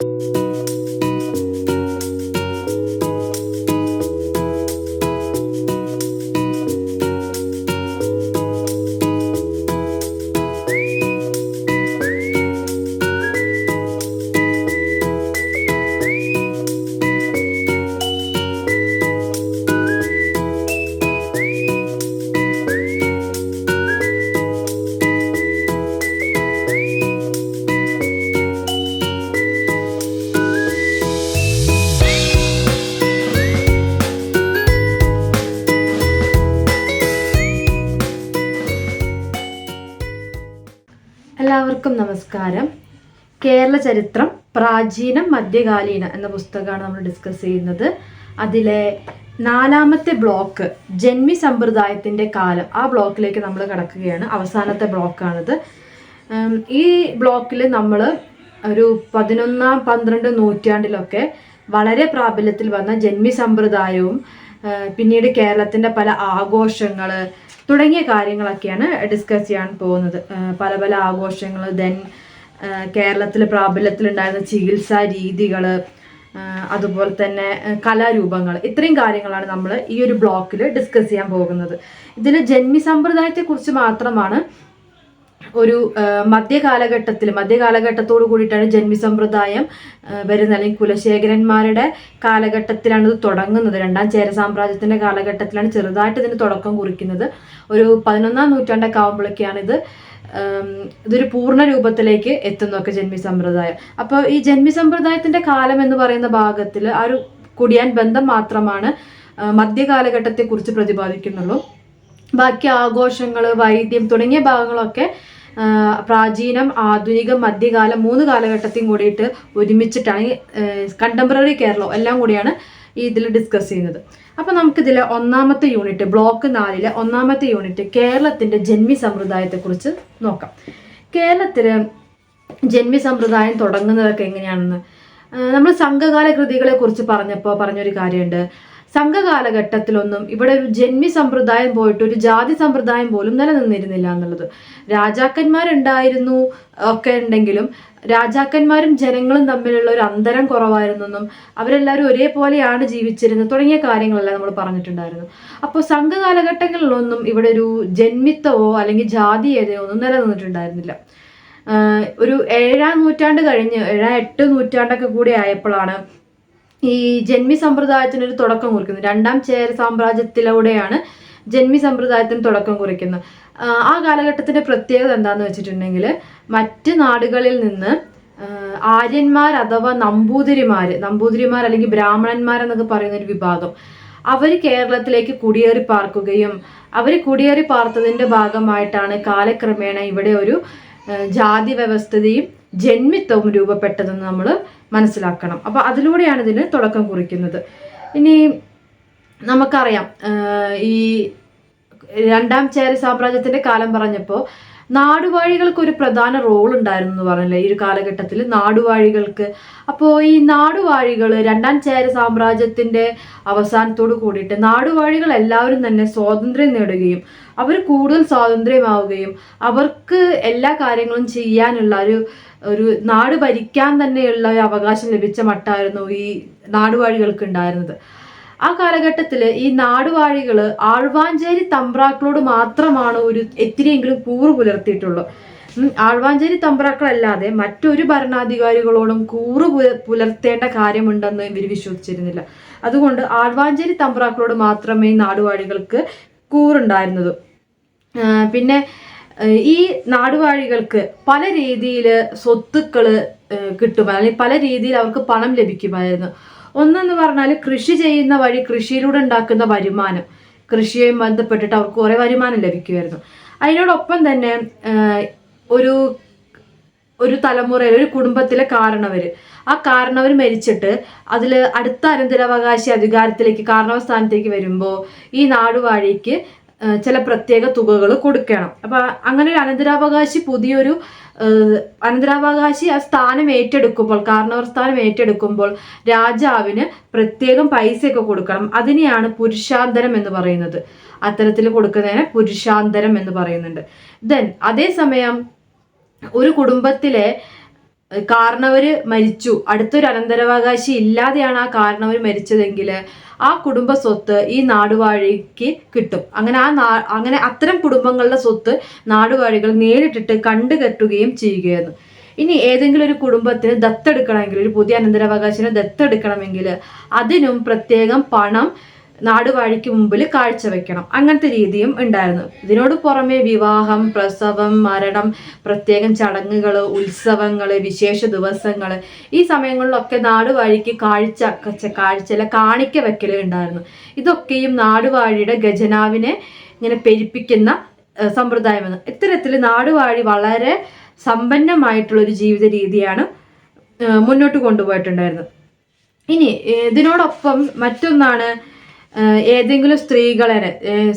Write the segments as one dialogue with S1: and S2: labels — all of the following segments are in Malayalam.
S1: you നമസ്കാരം കേരള ചരിത്രം പ്രാചീനം മധ്യകാലീന എന്ന പുസ്തകമാണ് നമ്മൾ ഡിസ്കസ് ചെയ്യുന്നത്. അതിലെ നാലാമത്തെ ബ്ലോക്ക് ജന്മി സമ്പ്രദായത്തിന്റെ കാലം ആ ബ്ലോക്കിലേക്ക് നമ്മൾ കിടക്കുകയാണ്. അവസാനത്തെ ബ്ലോക്കാണിത് ഈ ബ്ലോക്കിൽ നമ്മൾ ഒരു പതിനൊന്നാം പന്ത്രണ്ട് നൂറ്റാണ്ടിലൊക്കെ വളരെ പ്രാബല്യത്തിൽ വന്ന ജന്മി സമ്പ്രദായവും പിന്നീട് കേരളത്തിന്റെ പല ആഘോഷങ്ങൾ തുടങ്ങിയ കാര്യങ്ങളൊക്കെയാണ് ഡിസ്കസ് ചെയ്യാൻ പോകുന്നത്. പല പല ആഘോഷങ്ങൾ ദെൻ കേരളത്തിൽ പ്രാബല്യത്തിലുണ്ടായിരുന്ന ചികിത്സാ രീതികൾ അതുപോലെ തന്നെ കലാരൂപങ്ങൾ ഇത്രയും കാര്യങ്ങളാണ് നമ്മൾ ഈ ഒരു ബ്ലോക്കിൽ ഡിസ്കസ് ചെയ്യാൻ പോകുന്നത്. ഇതിൽ ജന്മി സമ്പ്രദായത്തെക്കുറിച്ച് മാത്രമാണ് ഒരു മധ്യകാലഘട്ടത്തിൽ മധ്യകാലഘട്ടത്തോട് കൂടിയിട്ടാണ് ജന്മി സമ്പ്രദായം വരുന്നത്. അല്ലെങ്കിൽ കുലശേഖരന്മാരുടെ കാലഘട്ടത്തിലാണ് ഇത് തുടങ്ങുന്നത്. രണ്ടാം ചേര സാമ്രാജ്യത്തിന്റെ കാലഘട്ടത്തിലാണ് ചെറുതായിട്ട് ഇതിന് തുടക്കം കുറിക്കുന്നത്. ഒരു പതിനൊന്നാം നൂറ്റാണ്ടൊക്കെ ആകുമ്പോഴൊക്കെയാണ് ഇത് ഇതൊരു പൂർണ രൂപത്തിലേക്ക് എത്തുന്നൊക്കെ ജന്മി സമ്പ്രദായം. അപ്പോൾ ഈ ജന്മി സമ്പ്രദായത്തിന്റെ കാലം എന്ന് പറയുന്ന ഭാഗത്തിൽ ആ ഒരു കുടിയാൻ ബന്ധം മാത്രമാണ് മധ്യകാലഘട്ടത്തെക്കുറിച്ച് മധ്യകാലഘട്ടത്തെ കുറിച്ച് പ്രതിപാദിക്കുന്നുള്ളൂ. ബാക്കി ആഘോഷങ്ങൾ വൈദ്യം തുടങ്ങിയ ഭാഗങ്ങളൊക്കെ പ്രാചീനം ആധുനികം മധ്യകാലം മൂന്ന് കാലഘട്ടത്തെയും കൂടിയിട്ട് ഒരുമിച്ചിട്ടാണ് കണ്ടംപററി കേരളം എല്ലാം കൂടിയാണ് ഇതിൽ ഡിസ്കസ് ചെയ്യുന്നത്. അപ്പോൾ നമുക്കിതിലെ ഒന്നാമത്തെ യൂണിറ്റ് ബ്ലോക്ക് നാലിലെ ഒന്നാമത്തെ യൂണിറ്റ് കേരളത്തിന്റെ ജന്മി സമ്പ്രദായത്തെക്കുറിച്ച് നോക്കാം. കേരളത്തിൽ ജന്മി സമ്പ്രദായം തുടങ്ങുന്നതൊക്കെ എങ്ങനെയാണെന്ന്? നമ്മൾ സംഘകാല കൃതികളെ കുറിച്ച് പറഞ്ഞപ്പോൾ പറഞ്ഞൊരു കാര്യമുണ്ട്. സംഘകാലഘട്ടത്തിലൊന്നും ഇവിടെ ഒരു ജന്മി സമ്പ്രദായം പോയിട്ട് ഒരു ജാതി സമ്പ്രദായം പോലും നിലനിന്നിരുന്നില്ല എന്നുള്ളത്. രാജാക്കന്മാരുണ്ടായിരുന്നു ഒക്കെ ഉണ്ടെങ്കിലും രാജാക്കന്മാരും ജനങ്ങളും തമ്മിലുള്ള ഒരു അന്തരം കുറവായിരുന്നെന്നും അവരെല്ലാവരും ഒരേപോലെയാണ് ജീവിച്ചിരുന്നത് തുടങ്ങിയ കാര്യങ്ങളെല്ലാം നമ്മൾ പറഞ്ഞിട്ടുണ്ടായിരുന്നു. അപ്പോൾ സംഘകാലഘട്ടങ്ങളിലൊന്നും ഇവിടെ ഒരു ജന്മിത്തവോ അല്ലെങ്കിൽ ജാതീയതയോ ഒന്നും നിലനിന്നിട്ടുണ്ടായിരുന്നില്ല. ഒരു ഏഴാം നൂറ്റാണ്ട് കഴിഞ്ഞ് ഏഴാം എട്ട് നൂറ്റാണ്ടൊക്കെ കൂടി ആയപ്പോഴാണ് ഈ ജന്മി സമ്പ്രദായത്തിനൊരു തുടക്കം കുറിക്കുന്നു രണ്ടാം ചേര സാമ്രാജ്യത്തിലൂടെയാണ് ജന്മി സമ്പ്രദായത്തിന് തുടക്കം കുറിക്കുന്നത്. ആ കാലഘട്ടത്തിന്റെ പ്രത്യേകത എന്താന്ന് വെച്ചിട്ടുണ്ടെങ്കിൽ മറ്റ് നാടുകളിൽ നിന്ന് ആര്യന്മാർ അഥവാ നമ്പൂതിരിമാർ നമ്പൂതിരിമാർ അല്ലെങ്കിൽ ബ്രാഹ്മണന്മാർ എന്നൊക്കെ പറയുന്ന ഒരു വിഭാഗം അവർ കേരളത്തിലേക്ക് കുടിയേറി പാർക്കുകയും അവർ കുടിയേറി പാർത്തതിന്റെ ഭാഗമായിട്ടാണ് കാലക്രമേണ ഇവിടെ ഒരു ജാതി വ്യവസ്ഥതയും ജന്മിത്വവും രൂപപ്പെട്ടതെന്ന് നമ്മൾ മനസ്സിലാക്കണം. അപ്പോൾ അതിലൂടെയാണ് ഇതിന് തുടക്കം കുറിക്കുന്നത്. ഇനി നമുക്കറിയാം ഈ രണ്ടാം ചേര സാമ്രാജ്യത്തിന്റെ കാലം പറഞ്ഞപ്പോൾ നാടുവാഴികൾക്ക് ഒരു പ്രധാന റോൾ ഉണ്ടായിരുന്നു എന്ന് പറഞ്ഞില്ലേ ഈ ഒരു കാലഘട്ടത്തിൽ നാടുവാഴികൾക്ക്. അപ്പോൾ ഈ നാടുവാഴികൾ രണ്ടാം ചേര സാമ്രാജ്യത്തിന്റെ അവസാനത്തോട് കൂടിയിട്ട് നാടുവാഴികൾ എല്ലാവരും തന്നെ സ്വാതന്ത്ര്യം നേടുകയും അവർ കൂടുതൽ സ്വാതന്ത്ര്യമാവുകയും അവർക്ക് എല്ലാ കാര്യങ്ങളും ചെയ്യാനുള്ള ഒരു ഒരു നാട് ഭരിക്കാൻ തന്നെയുള്ള ഒരു അവകാശം ലഭിച്ച മട്ടായിരുന്നു ഈ നാടുവാഴികൾക്ക് ഉണ്ടായിരുന്നത്. ആ കാലഘട്ടത്തിൽ ഈ നാടുവാഴികൾ ആഴ്വാഞ്ചേരി തമ്പ്രാക്കളോട് മാത്രമാണ് ഒരു എത്തിരിയെങ്കിലും കൂറ് പുലർത്തിയിട്ടുള്ളൂ. ആഴ്വാഞ്ചേരി തമ്പ്രാക്കളല്ലാതെ മറ്റൊരു ഭരണാധികാരികളോടും കൂറ് പുല- പുലർത്തേണ്ട കാര്യമുണ്ടെന്ന് ഇവർ വിശ്വസിച്ചിരുന്നില്ല. അതുകൊണ്ട് ആഴ്വാഞ്ചേരി തമ്പ്രാക്കളോട് മാത്രമേ നാടുവാഴികൾക്ക് കൂറുണ്ടായിരുന്നത്. പിന്നെ ഈ നാടുവാഴികൾക്ക് പല രീതിയിൽ സ്വത്തുക്കൾ കിട്ടുമായിരുന്നു. പല രീതിയിൽ അവർക്ക് പണം ലഭിക്കുമായിരുന്നു. ഒന്നെന്ന് പറഞ്ഞാൽ കൃഷി ചെയ്യുന്ന വഴി കൃഷിയിലൂടെ ഉണ്ടാക്കുന്ന വരുമാനം. കൃഷിയുമായി ബന്ധപ്പെട്ടിട്ട് അവർക്ക് കുറേ വരുമാനം ലഭിക്കുമായിരുന്നു അതിനോടൊപ്പം തന്നെ ഒരു ഒരു തലമുറയിൽ ഒരു കുടുംബത്തിലെ കാരണവർ ആ കാരണവർ മരിച്ചിട്ട് അതിൽ അടുത്ത അനന്തരാവകാശി അധികാരത്തിലേക്ക് കാരണവ സ്ഥാനത്തേക്ക് വരുമ്പോൾ ഈ നാടുവാഴിക്ക് ചില പ്രത്യേക തുകകൾ കൊടുക്കണം. അപ്പൊ അങ്ങനെ ഒരു അനന്തരാവകാശി പുതിയൊരു അനന്തരാവകാശി ആ സ്ഥാനം ഏറ്റെടുക്കുമ്പോൾ കാരണവർ സ്ഥാനം ഏറ്റെടുക്കുമ്പോൾ രാജാവിന് പ്രത്യേകം പൈസയൊക്കെ കൊടുക്കണം. അതിനെയാണ് പുരുഷാന്തരം എന്ന് പറയുന്നത്. അത്തരത്തിൽ കൊടുക്കുന്നതിനെ പുരുഷാന്തരം എന്ന് പറയുന്നുണ്ട്. ദെൻ അതേസമയം ഒരു കുടുംബത്തിലെ കാരണവര് മരിച്ചു. അടുത്തൊരു അനന്തരാവകാശി ഇല്ലാതെയാണ് ആ കാരണവർ മരിച്ചതെങ്കിൽ ആ കുടുംബ സ്വത്ത് ഈ നാടുവാഴിക്ക് കിട്ടും. അങ്ങനെ ആ അങ്ങനെ അത്തരം കുടുംബങ്ങളുടെ സ്വത്ത് നാടുവാഴികൾ നേരിട്ടിട്ട് കണ്ടുകെട്ടുകയും ചെയ്യുകയായിരുന്നു. ഇനി ഏതെങ്കിലും ഒരു കുടുംബത്തിന് ദത്തെടുക്കണമെങ്കിൽ ഒരു പുതിയ അനന്തരാവകാശിനെ ദത്തെടുക്കണമെങ്കിൽ അതിനും പ്രത്യേകം പണം നാടുവാഴിക്ക് മുമ്പിൽ കാഴ്ചവെക്കണം അങ്ങനത്തെ രീതിയും ഉണ്ടായിരുന്നു. ഇതിനോട് പുറമെ വിവാഹം പ്രസവം മരണം പ്രത്യേകം ചടങ്ങുകൾ ഉത്സവങ്ങൾ വിശേഷ ദിവസങ്ങൾ ഈ സമയങ്ങളിലൊക്കെ നാടുവാഴിക്ക് കാഴ്ച കാഴ്ചയിലെ കാണിക്ക വെക്കൽ ഉണ്ടായിരുന്നു. ഇതൊക്കെയും നാടുവാഴിയുടെ ഖജനാവിനെ ഇങ്ങനെ പെരുപ്പിക്കുന്ന സമ്പ്രദായമാണ്. ഇത്തരത്തിൽ നാടുവാഴി വളരെ സമ്പന്നമായിട്ടുള്ള ഒരു ജീവിത രീതിയാണ് മുന്നോട്ട് കൊണ്ടുപോയിട്ടുണ്ടായിരുന്നത്. ഇനി ഇതിനോടൊപ്പം മറ്റൊന്നാണ് ഏതെങ്കിലും സ്ത്രീകളെ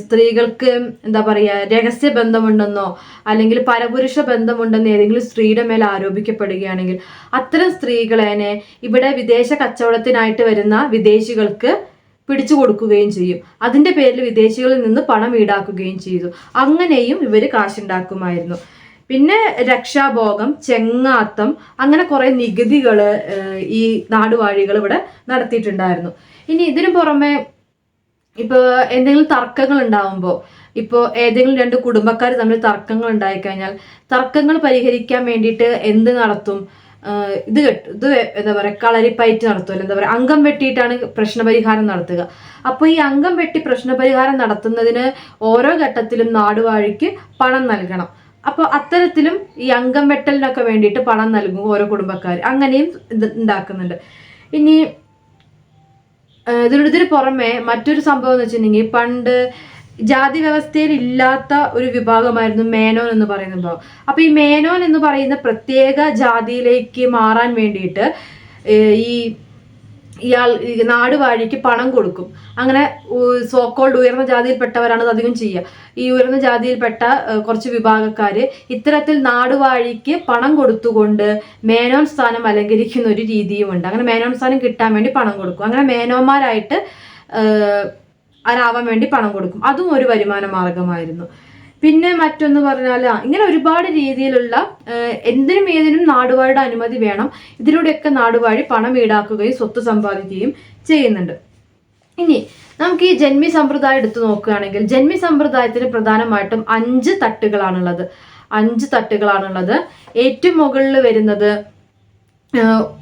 S1: സ്ത്രീകൾക്ക് എന്താ പറയുക രഹസ്യ ബന്ധമുണ്ടെന്നോ അല്ലെങ്കിൽ പരപുരുഷ ബന്ധമുണ്ടെന്ന് ഏതെങ്കിലും സ്ത്രീയുടെ മേൽ ആരോപിക്കപ്പെടുകയാണെങ്കിൽ അത്തരം സ്ത്രീകളെ ഇവിടെ വിദേശ കച്ചവടത്തിനായിട്ട് വരുന്ന വിദേശികൾക്ക് പിടിച്ചു കൊടുക്കുകയും ചെയ്യും. അതിന്റെ പേരിൽ വിദേശികളിൽ നിന്ന് പണം ഈടാക്കുകയും ചെയ്തു. അങ്ങനെയും ഇവർ കാശുണ്ടാക്കുമായിരുന്നു. പിന്നെ രക്ഷാഭോഗം ചെങ്ങാത്തം അങ്ങനെ കുറേ നികുതികൾ ഈ നാടുവാഴികൾ ഇവിടെ നടത്തിയിട്ടുണ്ടായിരുന്നു. ഇനി ഇതിനു പുറമെ ഇപ്പൊ എന്തെങ്കിലും തർക്കങ്ങൾ ഉണ്ടാവുമ്പോൾ ഇപ്പോൾ ഏതെങ്കിലും രണ്ട് കുടുംബക്കാർ തമ്മിൽ തർക്കങ്ങൾ ഉണ്ടായിക്കഴിഞ്ഞാൽ തർക്കങ്ങൾ പരിഹരിക്കാൻ വേണ്ടിയിട്ട് എന്ത് നടത്തും? ഇത് കെട്ട് ഇത് എന്താ പറയുക കളരിപ്പയറ്റ് നടത്തുമല്ലോ എന്താ പറയുക അംഗം വെട്ടിയിട്ടാണ് പ്രശ്നപരിഹാരം നടത്തുക. അപ്പോൾ ഈ അംഗം വെട്ടി പ്രശ്നപരിഹാരം നടത്തുന്നതിന് ഓരോ ഘട്ടത്തിലും നാടുവാഴിക്ക് പണം നൽകണം. അപ്പോൾ അത്തരത്തിലും ഈ അംഗം വെട്ടലിനൊക്കെ വേണ്ടിയിട്ട് പണം നൽകും ഓരോ കുടുംബക്കാർ അങ്ങനെയും ഇത് ഉണ്ടാക്കുന്നുണ്ട്. ഇനി ഏഹ് ഇതിന് ഇതിന് പുറമെ മറ്റൊരു സംഭവം എന്ന് വെച്ചിട്ടുണ്ടെങ്കിൽ പണ്ട് ജാതി വ്യവസ്ഥയിൽ ഇല്ലാത്ത ഒരു വിഭാഗമായിരുന്നു മേനോൻ എന്ന് പറയുന്നത് അപ്പൊ ഈ മേനോൻ എന്ന് പറയുന്ന പ്രത്യേക ജാതിയിലേക്ക് മാറാൻ വേണ്ടിയിട്ട് ഈ ഇയാൾ നാട് വാഴിക്ക് പണം കൊടുക്കും. അങ്ങനെ സോക്കോൾഡ് ഉയർന്ന ജാതിയിൽപ്പെട്ടവരാണ് അധികം ചെയ്യുക. ഈ ഉയർന്ന ജാതിയിൽപ്പെട്ട കുറച്ച് വിഭാഗക്കാര് ഇത്തരത്തിൽ നാടുവാഴിക്ക് പണം കൊടുത്തുകൊണ്ട് മേനോൻ സ്ഥാനം അലങ്കരിക്കുന്ന ഒരു രീതിയുമുണ്ട്. അങ്ങനെ മേനോൻ സ്ഥാനം കിട്ടാൻ വേണ്ടി പണം കൊടുക്കും. അങ്ങനെ മേനോന്മാരായിട്ട് ഏർ ആരാവാൻ വേണ്ടി പണം കൊടുക്കും. അതും ഒരു വരുമാന മാർഗമായിരുന്നു പിന്നെ മറ്റൊന്ന് പറഞ്ഞാൽ ഇങ്ങനെ ഒരുപാട് രീതിയിലുള്ള എന്തിനും ഏതിനും നാടുവാഴിയുടെ അനുമതി വേണം. ഇതിലൂടെയൊക്കെ നാടുവാഴി പണം ഈടാക്കുകയും സ്വത്ത് സമ്പാദിക്കുകയും ചെയ്യുന്നുണ്ട്. ഇനി നമുക്ക് ഈ ജന്മി സമ്പ്രദായം എടുത്തു നോക്കുകയാണെങ്കിൽ ജന്മി സമ്പ്രദായത്തിന് പ്രധാനമായിട്ടും അഞ്ച് തട്ടുകളാണുള്ളത്. അഞ്ച് തട്ടുകളാണുള്ളത്. ഏറ്റവും മുകളിൽ വരുന്നത്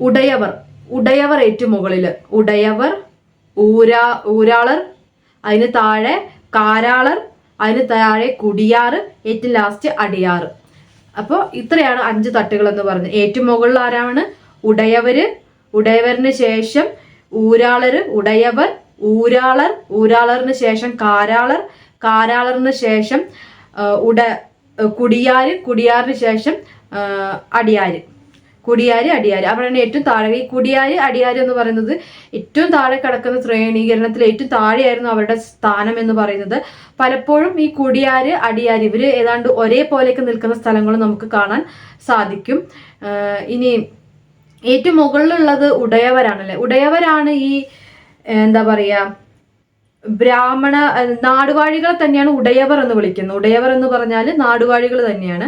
S1: ഉടയവർ. ഉടയവർ ഏറ്റവും മുകളിൽ ഉടയവർ ഊരാ ഊരാളർ അതിന് താഴെ കാരാളർ അതിന് താഴെ കുടിയാറ് ഏറ്റവും ലാസ്റ്റ് അടിയാറ്. അപ്പോൾ ഇത്രയാണ് അഞ്ച് തട്ടുകൾ എന്ന് പറഞ്ഞത്. ഏറ്റവും മുകളിൽ ആരാണ്? ഉടയവര്. ഉടയവരിന് ശേഷം ഊരാളര് ഉടയവർ ഊരാളർ ഊരാളറിന് ശേഷം കാരാളർ കാരാളറിന് ശേഷം ഉട കുടിയാർ കുടിയാറിന് ശേഷം അടിയാർ കുടിയാര് അടിയാര്. അവിടെയാണ് ഏറ്റവും താഴെ. ഈ കുടിയാര് അടിയാര് എന്ന് പറയുന്നത് ഏറ്റവും താഴെ കിടക്കുന്ന ശ്രേണീകരണത്തിൽ ഏറ്റവും താഴെയായിരുന്നു അവരുടെ സ്ഥാനം എന്ന് പറയുന്നത്. പലപ്പോഴും ഈ കുടിയാര് അടിയാര് ഇവർ ഏതാണ്ട് ഒരേപോലെയൊക്കെ നിൽക്കുന്ന സ്ഥലങ്ങൾ നമുക്ക് കാണാൻ സാധിക്കും. ഇനി ഏറ്റവും മുകളിലുള്ളത് ഉടയവരാണല്ലേ? ഉടയവരാണ് ഈ എന്താ പറയാ ബ്രാഹ്മണ നാടുവാഴികളെ തന്നെയാണ് ഉടയവർ എന്ന് വിളിക്കുന്നത്. ഉടയവർ എന്ന് പറഞ്ഞാൽ നാടുവാഴികൾ തന്നെയാണ്.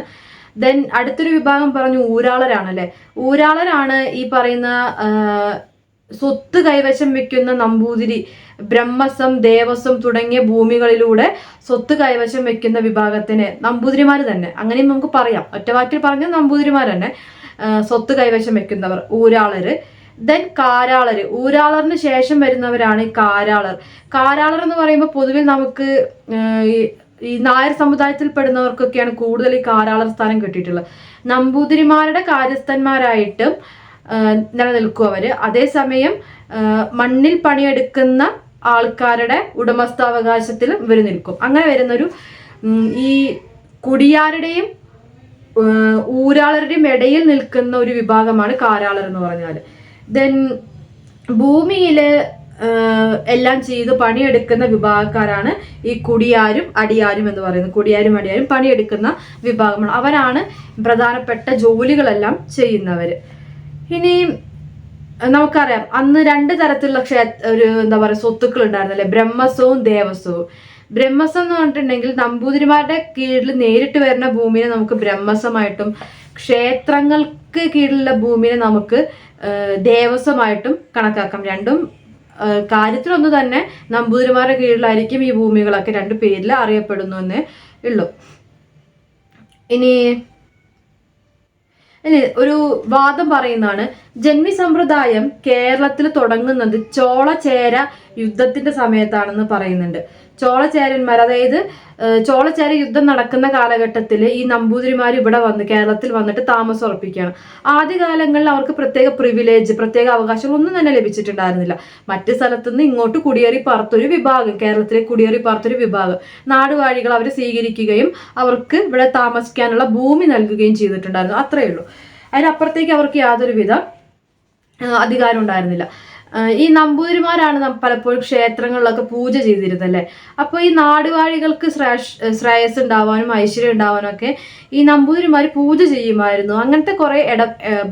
S1: ദെൻ അടുത്തൊരു വിഭാഗം പറഞ്ഞു ഊരാളരാണ് അല്ലെ ഊരാളരാണ് ഈ പറയുന്ന സ്വത്ത് കൈവശം വെക്കുന്ന നമ്പൂതിരി ബ്രഹ്മസം ദേവസ്വം തുടങ്ങിയ ഭൂമികളിലൂടെ സ്വത്ത് കൈവശം വെക്കുന്ന വിഭാഗത്തിന് നമ്പൂതിരിമാർ തന്നെ. അങ്ങനെയും നമുക്ക് പറയാം. ഒറ്റവാക്കിൽ പറഞ്ഞ നമ്പൂതിരിമാർ തന്നെ സ്വത്ത് കൈവശം വെക്കുന്നവർ ഊരാളര്. ദെൻ കാരാളർ ഊരാളറിന് ശേഷം വരുന്നവരാണ് ഈ കാരാളർ. കാരാളർ എന്ന് പറയുമ്പോൾ പൊതുവിൽ നമുക്ക് ആഹ്, ഈ- നായർ സമുദായത്തിൽ പെടുന്നവർക്കൊക്കെയാണ് കൂടുതൽ ഈ കാരാളർ സ്ഥാനം കിട്ടിയിട്ടുള്ളത്. നമ്പൂതിരിമാരുടെ കാര്യസ്ഥന്മാരായിട്ടും നിലനിൽക്കും അവർ. അതേസമയം മണ്ണിൽ പണിയെടുക്കുന്ന ആൾക്കാരുടെ ഉടമസ്ഥാവകാശത്തിലും ഇവർ നിൽക്കും. അങ്ങനെ വരുന്നൊരു ഈ കുടിയാരുടെയും ഊരാളരുടെയും ഇടയിൽ നിൽക്കുന്ന ഒരു വിഭാഗമാണ് കാരാളർ എന്ന് പറഞ്ഞാൽ ദെൻ ഭൂമിയിൽ ഏഹ് എല്ലാം ചെയ്ത് പണിയെടുക്കുന്ന വിഭാഗക്കാരാണ് ഈ കുടിയാരും അടിയാരും എന്ന് പറയുന്നത്. കുടിയാരും അടിയാരും പണിയെടുക്കുന്ന വിഭാഗമാണ്. അവരാണ് പ്രധാനപ്പെട്ട ജോലികളെല്ലാം ചെയ്യുന്നവർ ഇനി നമുക്കറിയാം അന്ന് രണ്ട് തരത്തിലുള്ള ക്ഷേ ഒരു എന്താ പറയുക സ്വത്തുക്കൾ ഉണ്ടായിരുന്നല്ലേ ബ്രഹ്മസ്വവും ദേവസ്വവും. ബ്രഹ്മസം എന്ന് പറഞ്ഞിട്ടുണ്ടെങ്കിൽ നമ്പൂതിരിമാരുടെ കീഴിൽ നേരിട്ട് വരുന്ന ഭൂമിയെ നമുക്ക് ബ്രഹ്മസമായിട്ടും ക്ഷേത്രങ്ങൾക്ക് കീഴിലുള്ള ഭൂമിയെ നമുക്ക് ദേവസ്വമായിട്ടും കണക്കാക്കാം. രണ്ടും കാര്യത്തിലൊന്ന് തന്നെ നമ്പൂതിരിമാരുടെ കീഴിലായിരിക്കും ഈ ഭൂമികളൊക്കെ രണ്ട് പേരിൽ അറിയപ്പെടുന്നു എന്നേ ഉള്ളൂ. ഇനി ഇനി ഒരു വാദം പറയുന്നതാണ്. ജന്മി സമ്പ്രദായം കേരളത്തിൽ തുടങ്ങുന്നത് ചോളചേര യുദ്ധത്തിന്റെ സമയത്താണെന്ന് പറയുന്നുണ്ട്. ചോളചേരന്മാർ അതായത് ചോളച്ചേര യുദ്ധം നടക്കുന്ന കാലഘട്ടത്തിൽ ഈ നമ്പൂതിരിമാർ ഇവിടെ വന്ന് കേരളത്തിൽ വന്നിട്ട് താമസം ഉറപ്പിക്കുകയാണ്. ആദ്യകാലങ്ങളിൽ അവർക്ക് പ്രത്യേക പ്രിവിലേജ് പ്രത്യേക അവകാശങ്ങളൊന്നും തന്നെ ലഭിച്ചിട്ടുണ്ടായിരുന്നില്ല. മറ്റ് സ്ഥലത്തുനിന്ന് ഇങ്ങോട്ട് കുടിയേറി പാർത്തൊരു വിഭാഗം കേരളത്തിലെ കുടിയേറി പാർത്തൊരു വിഭാഗം. നാടുവാഴികൾ അവരെ സ്വീകരിക്കുകയും അവർക്ക് ഇവിടെ താമസിക്കാനുള്ള ഭൂമി നൽകുകയും ചെയ്തിട്ടുണ്ടായിരുന്നു. അത്രയേ ഉള്ളൂ. അതിനപ്പുറത്തേക്ക് അവർക്ക് യാതൊരുവിധ അധികാരം ഉണ്ടായിരുന്നില്ല ഈ നമ്പൂതിരിമാരാണ് പലപ്പോഴും ക്ഷേത്രങ്ങളിലൊക്കെ പൂജ ചെയ്തിരുന്നത് അല്ലേ? അപ്പോൾ ഈ നാടുവാഴികൾക്ക് ശ്രേയസ് ഉണ്ടാവാനും ഐശ്വര്യം ഉണ്ടാവാനും ഒക്കെ ഈ നമ്പൂതിരിമാർ പൂജ ചെയ്യുമായിരുന്നു. അങ്ങനത്തെ കുറെ ഇട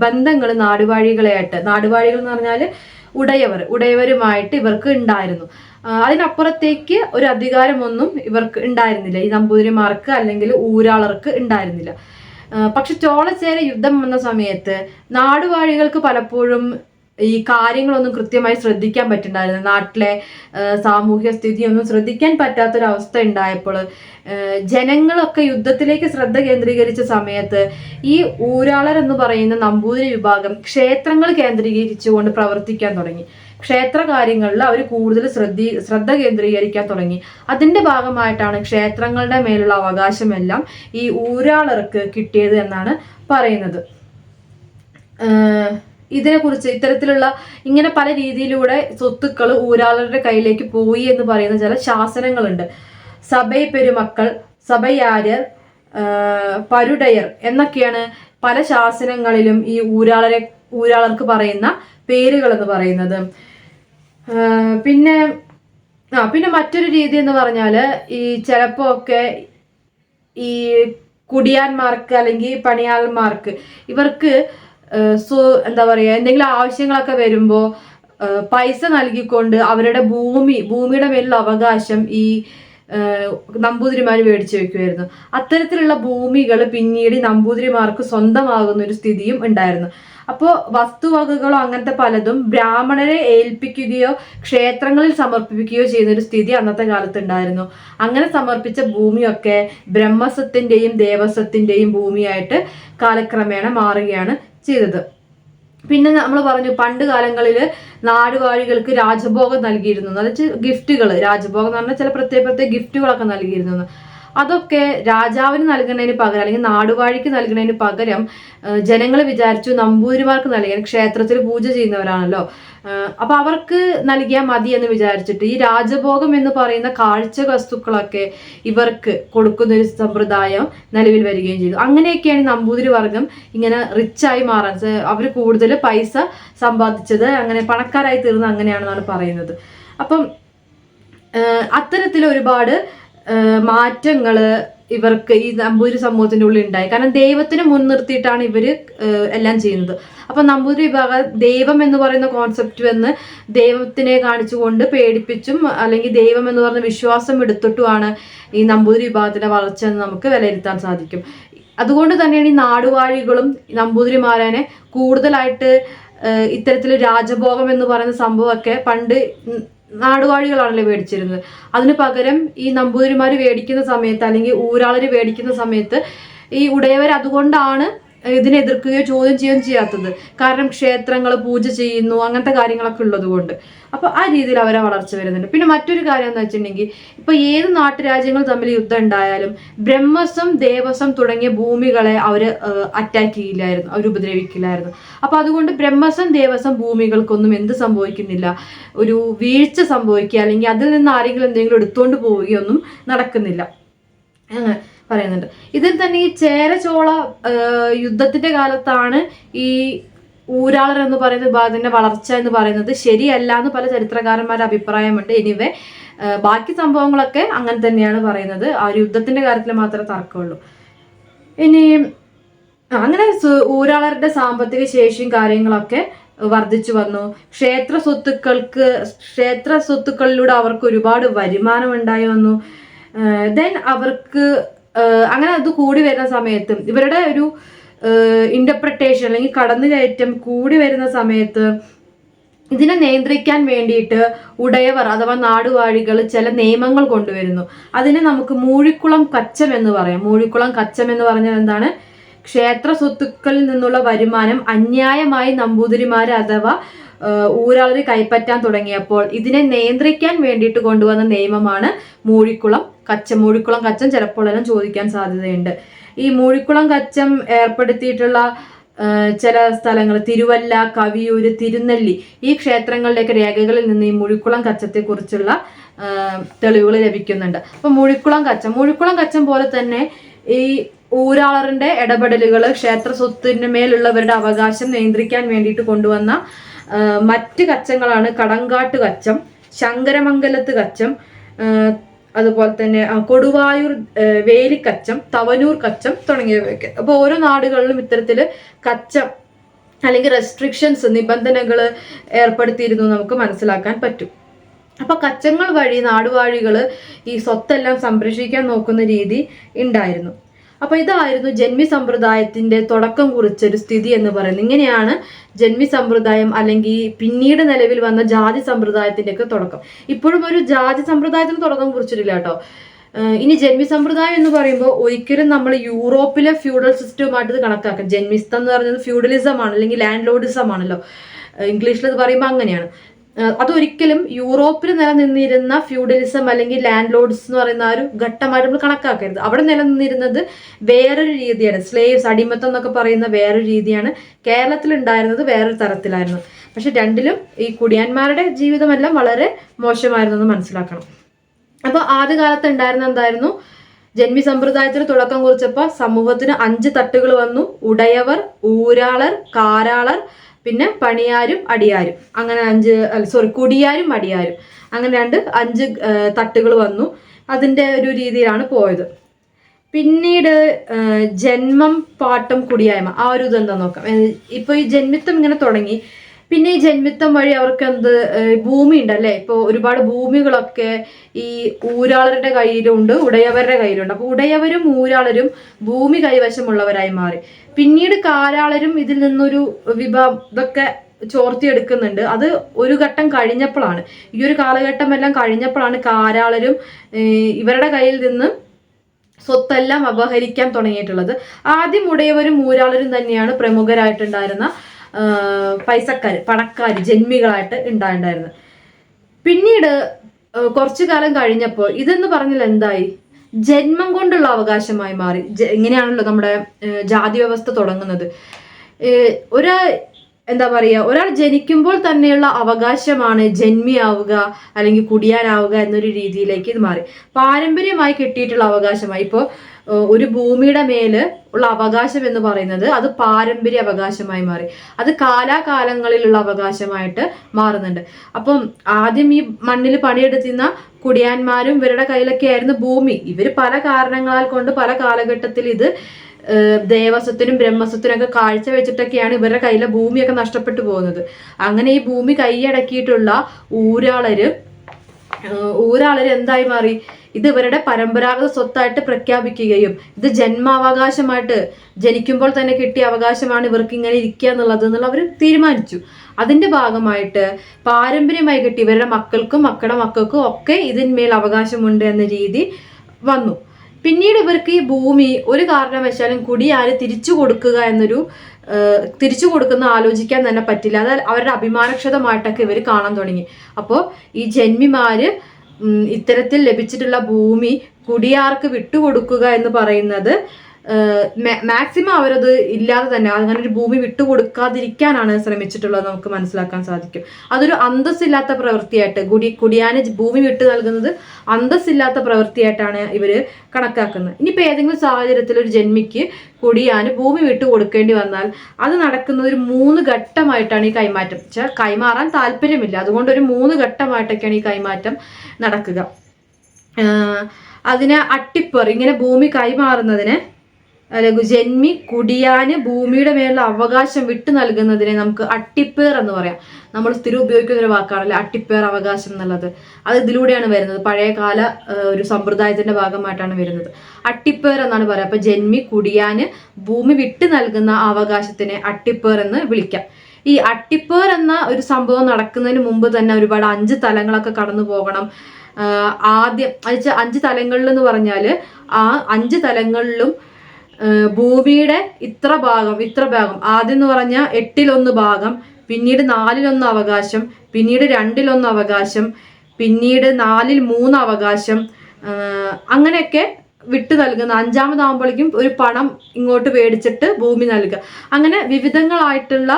S1: ബന്ധങ്ങൾ നാടുവാഴികളെയായിട്ട് നാടുവാഴികൾ എന്ന് പറഞ്ഞാൽ ഉടയവർ ഉടയവരുമായിട്ട് ഇവർക്ക് ഉണ്ടായിരുന്നു. അതിനപ്പുറത്തേക്ക് ഒരു അധികാരമൊന്നും ഇവർക്ക് ഉണ്ടായിരുന്നില്ല. ഈ നമ്പൂതിരിമാർക്ക് അല്ലെങ്കിൽ ഊരാളർക്ക് ഉണ്ടായിരുന്നില്ല. പക്ഷെ ചോളച്ചേര യുദ്ധം വന്ന സമയത്ത് നാടുവാഴികൾക്ക് പലപ്പോഴും ഈ കാര്യങ്ങളൊന്നും കൃത്യമായി ശ്രദ്ധിക്കാൻ പറ്റുന്നുണ്ടായിരുന്നു നാട്ടിലെ സാമൂഹ്യ സ്ഥിതിയൊന്നും ശ്രദ്ധിക്കാൻ പറ്റാത്തൊരവസ്ഥ ഉണ്ടായപ്പോൾ ജനങ്ങളൊക്കെ യുദ്ധത്തിലേക്ക് ശ്രദ്ധ കേന്ദ്രീകരിച്ച സമയത്ത് ഈ ഊരാളർ എന്ന് പറയുന്ന നമ്പൂതിരി വിഭാഗം ക്ഷേത്രങ്ങൾ കേന്ദ്രീകരിച്ചുകൊണ്ട് പ്രവർത്തിക്കാൻ തുടങ്ങി. ക്ഷേത്ര കാര്യങ്ങളിൽ അവർ കൂടുതൽ ശ്രദ്ധി ശ്രദ്ധ കേന്ദ്രീകരിക്കാൻ തുടങ്ങി. അതിന്റെ ഭാഗമായിട്ടാണ് ക്ഷേത്രങ്ങളുടെ മേലുള്ള അവകാശമെല്ലാം ഈ ഊരാളർക്ക് കിട്ടിയത് എന്നാണ് പറയുന്നത്. ഇതിനെക്കുറിച്ച് ഇത്തരത്തിലുള്ള ഇങ്ങനെ പല രീതിയിലൂടെ സ്വത്തുക്കൾ ഊരാളരുടെ കയ്യിലേക്ക് പോയി എന്ന് പറയുന്ന ചില ശാസനങ്ങളുണ്ട്. സഭൈ പെരുമക്കൾ സഭയാര്യർ പരുടയർ എന്നൊക്കെയാണ് പല ശാസനങ്ങളിലും ഈ ഊരാളരെ ഊരാളർക്ക് പറയുന്ന പേരുകൾ എന്ന് പറയുന്നത് പിന്നെ ആ പിന്നെ മറ്റൊരു രീതി എന്ന് പറഞ്ഞാൽ ഈ ചിലപ്പോ ഒക്കെ ഈ കുടിയാന്മാർക്ക് അല്ലെങ്കിൽ പണിയാളന്മാർക്ക് ഇവർക്ക് സു എന്താ പറയുക എന്തെങ്കിലും ആവശ്യങ്ങളൊക്കെ വരുമ്പോൾ പൈസ നൽകിക്കൊണ്ട് അവരുടെ ഭൂമി ഭൂമിയുടെ മേലുള്ള അവകാശം ഈ നമ്പൂതിരിമാർ മേടിച്ചു വെക്കുമായിരുന്നു അത്തരത്തിലുള്ള ഭൂമികൾ പിന്നീട് നമ്പൂതിരിമാർക്ക് സ്വന്തമാകുന്ന ഒരു സ്ഥിതിയും ഉണ്ടായിരുന്നു. അപ്പോൾ വസ്തുവകകളോ അങ്ങനത്തെ പലതും ബ്രാഹ്മണരെ ഏൽപ്പിക്കുകയോ ക്ഷേത്രങ്ങളിൽ സമർപ്പിക്കുകയോ ചെയ്യുന്ന ഒരു സ്ഥിതി അന്നത്തെ കാലത്ത് ഉണ്ടായിരുന്നു അങ്ങനെ സമർപ്പിച്ച ഭൂമിയൊക്കെ ബ്രഹ്മസത്തിന്റെയും ദേവസ്വത്തിന്റെയും ഭൂമിയായിട്ട് കാലക്രമേണ മാറുകയാണ് ചെയ്തത്. പിന്നെ നമ്മൾ പറഞ്ഞു പണ്ട് കാലങ്ങളിൽ നാടുവാഴികൾക്ക് രാജഭോഗം നൽകിയിരുന്നു. എന്ന് വെച്ചാൽ ഗിഫ്റ്റുകൾ രാജഭോഗം എന്ന് പറഞ്ഞാൽ ചില പ്രത്യേക പ്രത്യേക ഗിഫ്റ്റുകളൊക്കെ നൽകിയിരുന്നു. അതൊക്കെ രാജാവിന് നൽകുന്നതിന് പകരം അല്ലെങ്കിൽ നാടുവാഴിക്ക് നൽകുന്നതിന് പകരം ജനങ്ങൾ വിചാരിച്ചു നമ്പൂതിരിമാർക്ക് നൽകാൻ ക്ഷേത്രത്തിൽ പൂജ ചെയ്യുന്നവരാണല്ലോ. അപ്പൊ അവർക്ക് നൽകിയാൽ മതി എന്ന് വിചാരിച്ചിട്ട് ഈ രാജഭോഗം എന്ന് പറയുന്ന കാഴ്ച വസ്തുക്കളൊക്കെ ഇവർക്ക് കൊടുക്കുന്ന ഒരു സമ്പ്രദായം നിലവിൽ വരികയും ചെയ്തു. അങ്ങനെയൊക്കെയാണ് നമ്പൂതിരി വർഗം ഇങ്ങനെ റിച്ചായി മാറാൻ അവർ കൂടുതൽ പൈസ സമ്പാദിച്ചത് അങ്ങനെ പണക്കാരായി തീർന്നത് അങ്ങനെയാണെന്നാണ് പറയുന്നത്. അപ്പം അത്തരത്തിൽ ഒരുപാട് മാറ്റങ്ങൾ ഇവർക്ക് ഈ നമ്പൂതിരി സമൂഹത്തിന്റെ ഉള്ളിൽ ഉണ്ടായി. കാരണം ദൈവത്തിനെ മുൻനിർത്തിയിട്ടാണ് ഇവർ എല്ലാം ചെയ്യുന്നത്. അപ്പം നമ്പൂതിരി വിഭാഗം ദൈവം എന്ന് പറയുന്ന കോൺസെപ്റ്റ് വന്ന് ദൈവത്തിനെ കാണിച്ചുകൊണ്ട് പേടിപ്പിച്ചും അല്ലെങ്കിൽ ദൈവം എന്ന് പറയുന്ന വിശ്വാസം എടുത്തിട്ടുമാണ് ഈ നമ്പൂതിരി വിഭാഗത്തിന്റെ വളർച്ച എന്ന് നമുക്ക് വിലയിരുത്താൻ സാധിക്കും. അതുകൊണ്ട് തന്നെയാണ് ഈ നാടുവാഴികളും നമ്പൂതിരിമാരനെ കൂടുതലായിട്ട് ഇത്തരത്തിൽ രാജഭോഗം എന്ന് പറയുന്ന സംഭവമൊക്കെ പണ്ട് നാടുവാഴികളാണല്ലോ മേടിച്ചിരുന്നത്. അതിന് പകരം ഈ നമ്പൂതിരിമാർ മേടിക്കുന്ന സമയത്ത് അല്ലെങ്കിൽ ഊരാളർ മേടിക്കുന്ന സമയത്ത് ഈ ഉടയവർ അതുകൊണ്ടാണ് ഇതിനെ എതിർക്കുകയോ ചോദ്യം ചെയ്യുകയും ചെയ്യാത്തത്. കാരണം ക്ഷേത്രങ്ങൾ പൂജ ചെയ്യുന്നു അങ്ങനത്തെ കാര്യങ്ങളൊക്കെ ഉള്ളത് കൊണ്ട്. അപ്പൊ ആ രീതിയിൽ അവരെ വളർച്ച വരുന്നുണ്ട്. പിന്നെ മറ്റൊരു കാര്യം എന്ന് വെച്ചിട്ടുണ്ടെങ്കിൽ ഇപ്പൊ ഏത് നാട്ടുരാജ്യങ്ങൾ തമ്മിൽ യുദ്ധം ഉണ്ടായാലും ബ്രഹ്മസം ദേവസം തുടങ്ങിയ ഭൂമികളെ അവർ അറ്റാക്ക് ചെയ്യില്ലായിരുന്നു അവർ ഉപദ്രവിക്കില്ലായിരുന്നു. അപ്പൊ അതുകൊണ്ട് ബ്രഹ്മസം ദേവസം ഭൂമികൾക്കൊന്നും എന്ത് സംഭവിക്കുന്നില്ല. ഒരു വീഴ്ച സംഭവിക്കുക അല്ലെങ്കിൽ അതിൽ നിന്ന് ആരെങ്കിലും എന്തെങ്കിലും എടുത്തുകൊണ്ട് പോവുകയൊന്നും നടക്കുന്നില്ല. പറയുന്നുണ്ട്. ഇതിൽ തന്നെ ഈ ചേരചോള യുദ്ധത്തിന്റെ കാലത്താണ് ഈ ഊരാളർ എന്ന് പറയുന്ന വിഭാഗത്തിന്റെ വളർച്ച എന്ന് പറയുന്നത് ശരിയല്ല എന്ന് പല ചരിത്രകാരന്മാരുടെ അഭിപ്രായമുണ്ട്. എനിവേ ബാക്കി സംഭവങ്ങളൊക്കെ അങ്ങനെ തന്നെയാണ് പറയുന്നത്. ആ യുദ്ധത്തിന്റെ കാര്യത്തിൽ മാത്രമേ തർക്കമുള്ളൂ. ഇനി അങ്ങനെ ഊരാളരുടെ സാമ്പത്തിക ശേഷിയും കാര്യങ്ങളൊക്കെ വർദ്ധിച്ചു വന്നു. ക്ഷേത്ര സ്വത്തുക്കൾക്ക് ക്ഷേത്ര സ്വത്തുക്കളിലൂടെ അവർക്ക് ഒരുപാട് വരുമാനം ഉണ്ടായി വന്നു ദെൻ അവർക്ക് അങ്ങനെ അത് കൂടി വരുന്ന സമയത്ത് ഇവരുടെ ഒരു ഇന്റർപ്രിട്ടേഷൻ അല്ലെങ്കിൽ കടന്നു കയറ്റം കൂടി വരുന്ന സമയത്ത് ഇതിനെ നിയന്ത്രിക്കാൻ വേണ്ടിയിട്ട് ഉടയവർ അഥവാ നാടുവാഴികൾ ചില നിയമങ്ങൾ കൊണ്ടുവരുന്നു. അതിനെ നമുക്ക് മൂഴിക്കുളം കച്ചം എന്ന് പറയാം. മൂഴിക്കുളം കച്ചം എന്ന് പറഞ്ഞാൽ എന്താണ്? ക്ഷേത്ര സ്വത്തുക്കളിൽ നിന്നുള്ള വരുമാനം അന്യായമായി നമ്പൂതിരിമാർ അഥവാ ഊരാളർ കൈപ്പറ്റാൻ തുടങ്ങിയപ്പോൾ ഇതിനെ നിയന്ത്രിക്കാൻ വേണ്ടിയിട്ട് കൊണ്ടുവന്ന നിയമമാണ് മൂഴിക്കുളം കച്ചം. മൂഴിക്കുളം കച്ചം ചിലപ്പോൾ എല്ലാം ചോദിക്കാൻ സാധ്യതയുണ്ട്. ഈ മൂഴിക്കുളം കച്ചം ഏർപ്പെടുത്തിയിട്ടുള്ള ചില സ്ഥലങ്ങൾ തിരുവല്ല കവിയൂര് തിരുനെല്ലി ഈ ക്ഷേത്രങ്ങളിലേക്ക് രേഖകളിൽ നിന്ന് ഈ മുഴിക്കുളം കച്ചത്തെക്കുറിച്ചുള്ള തെളിവുകൾ ലഭിക്കുന്നുണ്ട്. അപ്പൊ മുഴിക്കുളം കച്ചം. മുഴിക്കുളം കച്ചം പോലെ തന്നെ ഈ ഊരാളറിന്റെ ഇടപെടലുകൾ ക്ഷേത്ര സ്വത്തിന് മേലുള്ളവരുടെ അവകാശം നിയന്ത്രിക്കാൻ വേണ്ടിയിട്ട് കൊണ്ടുവന്ന മറ്റ് കച്ചങ്ങളാണ് കടങ്കാട്ട് കച്ചം ശങ്കരമംഗലത്ത് കച്ചം അതുപോലെ തന്നെ കൊടുവായൂർ വേലിക്കച്ചം തവനൂർ കച്ചം തുടങ്ങിയവയൊക്കെ. അപ്പോൾ ഓരോ നാടുകളിലും ഇത്തരത്തിൽ കച്ചം അല്ലെങ്കിൽ റെസ്ട്രിക്ഷൻസ് നിബന്ധനകൾ ഏർപ്പെടുത്തിയിരുന്നു നമുക്ക് മനസ്സിലാക്കാൻ പറ്റും. അപ്പൊ കച്ചങ്ങൾ വഴി നാടുവാഴികൾ ഈ സ്വത്തെല്ലാം സംരക്ഷിക്കാൻ നോക്കുന്ന രീതി ഉണ്ടായിരുന്നു. അപ്പൊ ഇതായിരുന്നു ജന്മി സമ്പ്രദായത്തിന്റെ തുടക്കം കുറിച്ചൊരു സ്ഥിതി എന്ന് പറയുന്നത്. ഇങ്ങനെയാണ് ജന്മി സമ്പ്രദായം അല്ലെങ്കിൽ പിന്നീട് നിലവിൽ വന്ന ജാതി സമ്പ്രദായത്തിന്റെ ഒക്കെ തുടക്കം. ഇപ്പോഴും ഒരു ജാതി സമ്പ്രദായത്തിന് തുടക്കം കുറിച്ചിട്ടില്ല കേട്ടോ. ഇനി ജന്മി സമ്പ്രദായം എന്ന് പറയുമ്പോൾ ഒരിക്കലും നമ്മൾ യൂറോപ്പിലെ ഫ്യൂഡൽ സിസ്റ്റവുമായിട്ട് ഇത് കണക്കാക്കാം. ജന്മിസ്ഥം എന്ന് പറയുന്നത് ഫ്യൂഡലിസം ആണ് അല്ലെങ്കിൽ ലാൻഡ് ലോഡിസം ആണല്ലോ. ഇംഗ്ലീഷിൽ അത് പറയുമ്പോൾ അങ്ങനെയാണ്. അതൊരിക്കലും യൂറോപ്പിൽ നിലനിന്നിരുന്ന ഫ്യൂഡലിസം അല്ലെങ്കിൽ ലാൻഡ് ലോഡ്സ് എന്ന് പറയുന്ന ഒരു ഘട്ടമായിട്ട് നമ്മൾ കണക്കാക്കരുത്. അവിടെ നിലനിന്നിരുന്നത് വേറൊരു രീതിയാണ്. സ്ലേവ്സ് അടിമത്തം എന്നൊക്കെ പറയുന്ന വേറൊരു രീതിയാണ് കേരളത്തിൽ ഉണ്ടായിരുന്നത് വേറൊരു തരത്തിലായിരുന്നു. പക്ഷെ രണ്ടിലും ഈ കുടിയാന്മാരുടെ ജീവിതമെല്ലാം വളരെ മോശമായിരുന്നു എന്ന് മനസ്സിലാക്കണം. അപ്പോൾ ആദ്യകാലത്ത് ഉണ്ടായിരുന്ന എന്തായിരുന്നു? ജന്മി സമ്പ്രദായത്തിന് തുടക്കം കുറിച്ചപ്പോൾ സമൂഹത്തിന് അഞ്ച് തട്ടുകൾ വന്നു. ഉടയവർ ഊരാളർ കാരാളർ പിന്നെ പണിയാരും അടിയാരും. അങ്ങനെ അഞ്ച് സോറി കുടിയാരും അടിയാരും. അങ്ങനെ രണ്ട് അഞ്ച് തട്ടുകൾ വന്നു. അതിന്റെ ഒരു രീതിയിലാണ് പോയത്. പിന്നീട് ജന്മം പാട്ടം കുടിയായ്മ. ആ ഒരു ഇതെന്താ നോക്കാം. ഇപ്പോൾ ഈ ജന്മിത്തം ഇങ്ങനെ തുടങ്ങി. പിന്നെ ഈ ജന്മിത്തം വഴി അവർക്ക് എന്ത് ഭൂമി ഉണ്ടല്ലേ ഇപ്പോൾ ഒരുപാട് ഭൂമികളൊക്കെ ഈ ഊരാളരുടെ കയ്യിലുണ്ട് ഉടയവരുടെ കയ്യിലുണ്ട്. അപ്പോൾ ഉടയവരും ഊരാളരും ഭൂമി കൈവശമുള്ളവരായി മാറി. പിന്നീട് കാരാളരും ഇതിൽ നിന്നൊരു വിഭാ ഇതൊക്കെ ചോർത്തിയെടുക്കുന്നുണ്ട്. അത് ഒരു ഘട്ടം കഴിഞ്ഞപ്പോഴാണ്. ഈ ഒരു കാലഘട്ടം എല്ലാം കഴിഞ്ഞപ്പോഴാണ് കാരാളരും ഇവരുടെ കയ്യിൽ നിന്ന് സ്വത്തെല്ലാം അപഹരിക്കാൻ തുടങ്ങിയിട്ടുള്ളത്. ആദ്യം ഉടയവരും ഊരാളരും തന്നെയാണ് പ്രമുഖരായിട്ടുണ്ടായിരുന്ന പൈസക്കാർ പണക്കാർ ജന്മികളായിട്ട് ഉണ്ടായിട്ടുണ്ടായിരുന്നത് പിന്നീട് കുറച്ചു കാലം കഴിഞ്ഞപ്പോൾ ഇതെന്ന് പറഞ്ഞാൽ എന്തായി? ജന്മം കൊണ്ടുള്ള അവകാശമായി മാറി. ഇങ്ങനെയാണല്ലോ നമ്മുടെ ജാതി വ്യവസ്ഥ തുടങ്ങുന്നത്. ഒരു എന്താ പറയുക ഒരാൾ ജനിക്കുമ്പോൾ തന്നെയുള്ള അവകാശമാണ് ജന്മിയാവുക അല്ലെങ്കിൽ കുടിയാനാവുക എന്നൊരു രീതിയിലേക്ക് ഇത് മാറി. പാരമ്പര്യമായി കിട്ടിയിട്ടുള്ള അവകാശമായി. ഇപ്പോൾ ഒരു ഭൂമിയുടെ മേൽ ഉള്ള അവകാശം എന്ന് പറയുന്നത് അത് പാരമ്പര്യ അവകാശമായി മാറി. അത് കാലാകാലങ്ങളിലുള്ള അവകാശമായിട്ട് മാറുന്നുണ്ട്. അപ്പം ആദ്യം ഈ മണ്ണിൽ പണിയെടുത്തിരുന്ന കുടിയാന്മാരും ഇവരുടെ കയ്യിലൊക്കെ ആയിരുന്നു ഭൂമി. ഇവർ പല കാരണങ്ങളാൽ കൊണ്ട് പല കാലഘട്ടത്തിൽ ഇത് ദേവസ്വത്തിനും ബ്രഹ്മസ്വത്തിനും ഒക്കെ കാഴ്ച വെച്ചിട്ടൊക്കെയാണ് ഇവരുടെ കയ്യിലെ ഭൂമിയൊക്കെ നഷ്ടപ്പെട്ടു പോകുന്നത്. അങ്ങനെ ഈ ഭൂമി കൈയടക്കിയിട്ടുള്ള ഊരാളര് ഊരാളര് എന്തായി മാറി? ഇത് ഇവരുടെ പരമ്പരാഗത സ്വത്തായിട്ട് പ്രഖ്യാപിക്കുകയും ഇത് ജന്മാവകാശമായിട്ട് ജനിക്കുമ്പോൾ തന്നെ കിട്ടിയ അവകാശമാണ് ഇവർക്ക് ഇങ്ങനെ ഇരിക്കുക എന്നുള്ളത് എന്നുള്ള അവർ തീരുമാനിച്ചു. അതിന്റെ ഭാഗമായിട്ട് പാരമ്പര്യമായി കിട്ടി ഇവരുടെ മക്കൾക്കും മക്കളുടെ മക്കൾക്കും ഒക്കെ ഇതിന്മേൽ അവകാശമുണ്ട് എന്ന രീതി വന്നു. പിന്നീട് ഇവർക്ക് ഈ ഭൂമി ഒരു കാരണവശാലും കുടിയാൽ തിരിച്ചു കൊടുക്കുക എന്നൊരു തിരിച്ചു കൊടുക്കുന്ന ആലോചിക്കാൻ തന്നെ പറ്റില്ല. അത് അവരുടെ അഭിമാനക്ഷതമായിട്ടൊക്കെ ഇവർ കാണാൻ തുടങ്ങി. അപ്പോൾ ഈ ജന്മിമാര് ഇത്തരത്തിൽ ലഭിച്ചിട്ടുള്ള ഭൂമി കുടിയാർക്ക് വിട്ടുകൊടുക്കുക എന്ന് പറയുന്നത് മാക്സിമം അവരത് ഇല്ലാതെ തന്നെ അങ്ങനെ ഒരു ഭൂമി വിട്ടുകൊടുക്കാതിരിക്കാനാണ് ശ്രമിച്ചിട്ടുള്ളത് നമുക്ക് മനസ്സിലാക്കാൻ സാധിക്കും. അതൊരു അന്തസ്സില്ലാത്ത പ്രവൃത്തിയായിട്ട് കുടി കുടിയാന് ഭൂമി വിട്ടു നൽകുന്നത് അന്തസ്സില്ലാത്ത പ്രവൃത്തിയായിട്ടാണ് ഇവർ കണക്കാക്കുന്നത്. ഇനിയിപ്പോൾ ഏതെങ്കിലും സാഹചര്യത്തിൽ ഒരു ജന്മിക്ക് കുടിയാന് ഭൂമി വിട്ടു കൊടുക്കേണ്ടി വന്നാൽ അത് നടക്കുന്നത് ഒരു മൂന്ന് ഘട്ടമായിട്ടാണ് ഈ കൈമാറ്റം. വെച്ചാൽ കൈമാറാൻ താല്പര്യമില്ല. അതുകൊണ്ട് ഒരു മൂന്ന് ഘട്ടമായിട്ടൊക്കെയാണ് ഈ കൈമാറ്റം നടക്കുക. അതിനെ അട്ടിപ്പർ ഇങ്ങനെ ഭൂമി കൈമാറുന്നതിന് അല്ലെങ്കിൽ ജന്മി കുടിയാന് ഭൂമിയുടെ മേലുള്ള അവകാശം വിട്ടു നൽകുന്നതിനെ നമുക്ക് അട്ടിപ്പേർ എന്ന് പറയാം. നമ്മൾ സ്ഥിരം ഉപയോഗിക്കുന്ന ഒരു വാക്കാണല്ലോ അട്ടിപ്പേർ അവകാശം എന്നുള്ളത്. അത് ഇതിലൂടെയാണ് വരുന്നത്. പഴയകാല ഒരു സമ്പ്രദായത്തിന്റെ ഭാഗമായിട്ടാണ് വരുന്നത്. അട്ടിപ്പേർ എന്നാണ് പറയുക. അപ്പൊ ജന്മി കുടിയാന് ഭൂമി വിട്ടു നൽകുന്ന അവകാശത്തിനെ അട്ടിപ്പേർ എന്ന് വിളിക്കാം. ഈ അട്ടിപ്പേർ എന്ന ഒരു സംഭവം നടക്കുന്നതിന് മുമ്പ് തന്നെ ഒരുപാട് അഞ്ച് തലങ്ങളൊക്കെ കടന്നു പോകണം. ആദ്യം അഞ്ച് തലങ്ങളിൽ എന്ന് പറഞ്ഞാൽ ആ അഞ്ച് തലങ്ങളിലും ഭൂമിയുടെ ഇത്ര ഭാഗം ഇത്ര ഭാഗം. ആദ്യം എന്ന് പറഞ്ഞാൽ എട്ടിലൊന്ന് ഭാഗം പിന്നീട് നാലിലൊന്ന് അവകാശം പിന്നീട് രണ്ടിലൊന്ന് അവകാശം പിന്നീട് നാലിൽ മൂന്ന് അവകാശം അങ്ങനെയൊക്കെ വിട്ടു നൽകുന്ന അഞ്ചാമതാകുമ്പോഴേക്കും ഒരു പണം ഇങ്ങോട്ട് മേടിച്ചിട്ട് ഭൂമി നൽകുക. അങ്ങനെ വിവിധങ്ങളായിട്ടുള്ള